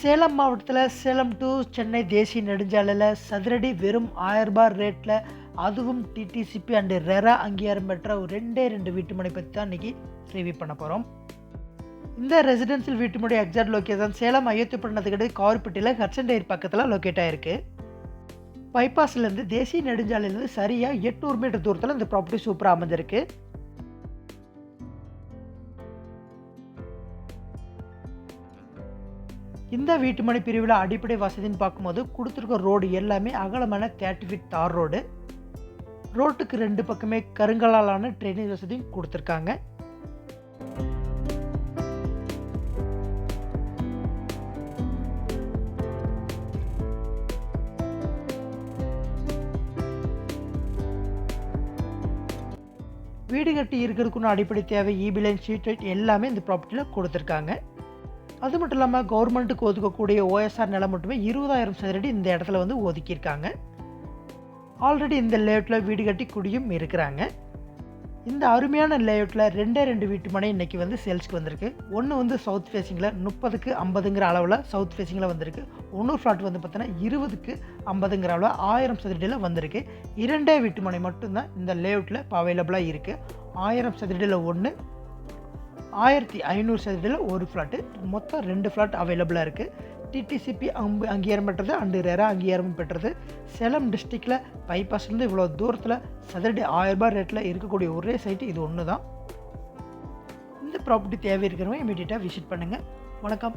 சேலம் மாவட்டத்தில் சேலம் டு சென்னை தேசிய நெடுஞ்சாலையில் சதுரடி வெறும் ஆயிரம் ரூபாய் ரேட்டில் அதுவும் டிடிசிபி அண்டு ரெரா அங்கீகாரம் பெற்ற ஒரு ரெண்டே ரெண்டு வீட்டுமனை பற்றி தான் இன்றைக்கி ரிவ்யூ பண்ண போகிறோம் இந்த ரெசிடென்சியல் வீட்டுமனுடைய எக்ஸாக்ட் லொக்கேஷன் சேலம் அயோத்திப்பட்டினத்துக்கிட்ட கார்பட்டியில் ஹர்சன் டேர் பக்கத்தில் லொக்கேட் ஆகிருக்கு பைபாஸ்லேருந்து தேசிய நெடுஞ்சாலையிலேருந்து சரியாக எட்நூறு மீட்டர் தூரத்தில் இந்த ப்ராப்பர்ட்டி சூப்பராக அமைஞ்சிருக்கு. இந்த வீட்டுமனை பிரிவில் அடிப்படை வசதின்னு பார்க்கும்போது கொடுத்துருக்க ரோடு எல்லாமே அகலமான தேர்ட்டி ஃபீட் தார் ரோடு. ரோட்டுக்கு ரெண்டு பக்கமே கருங்கலாலான ட்ரைனேஜ் வசதியும் கொடுத்துருக்காங்க. வீடு கட்டி இருக்கிறதுக்குன்னு அடிப்படை தேவை இபி லைன் எல்லாமே இந்த ப்ராப்பர்ட்டியில் கொடுத்துருக்காங்க. அது மட்டும் இல்லாமல் கவர்மெண்ட்டுக்கு ஒதுக்கக்கூடிய ஓஎஸ்ஆர் நிலம் மட்டுமே இருபதாயிரம் சதுரடி இந்த இடத்துல வந்து ஒதுக்கியிருக்காங்க. ஆல்ரெடி இந்த லேஅவுட்டில் வீடு கட்டி குடியும் இருக்கிறாங்க. இந்த அருமையான லேஅவுட்டில் ரெண்டே ரெண்டு வீட்டு மனை இன்றைக்கி வந்து சேல்ஸ்க்கு வந்திருக்கு. ஒன்று வந்து சவுத் ஃபேஸிங்கில் முப்பதுக்கு ஐம்பதுங்கிற அளவில் சவுத் ஃபேஸிங்கில் வந்திருக்கு. ஒன்று ஃப்ளாட் வந்து பார்த்தோன்னா இருபதுக்கு ஐம்பதுங்கிற அளவில் ஆயிரம் சதுரடியில் வந்திருக்கு. இரண்டே வீட்டு மனை மட்டும்தான் இந்த லேஅவுட்டில் இப்போ அவைலபிளாக இருக்குது ஆயிரம் சதுரடியில் ஒன்று ஆயிரத்தி ஐநூறு சதுரடியில் ஒரு ஃப்ளாட்டு மொத்தம் ரெண்டு ஃப்ளாட் அவைலபிளாக இருக்குது டிடிசிபி அம்பு அங்கீகாரம் பெற்றது அண்டு ரெரா அங்கீகாரம் பெற்றது சேலம் டிஸ்ட்ரிக்டில் பைபாஸ்லேருந்து இவ்வளோ தூரத்தில் சதுரடி ஆயிரரூபா ரேட்டில் இருக்கக்கூடிய ஒரே சைட்டு இது ஒன்று தான் இந்த ப்ராப்பர்ட்டி தேவை இருக்கிறவங்க இமீடியட்டாக விசிட் பண்ணுங்கள் வணக்கம்.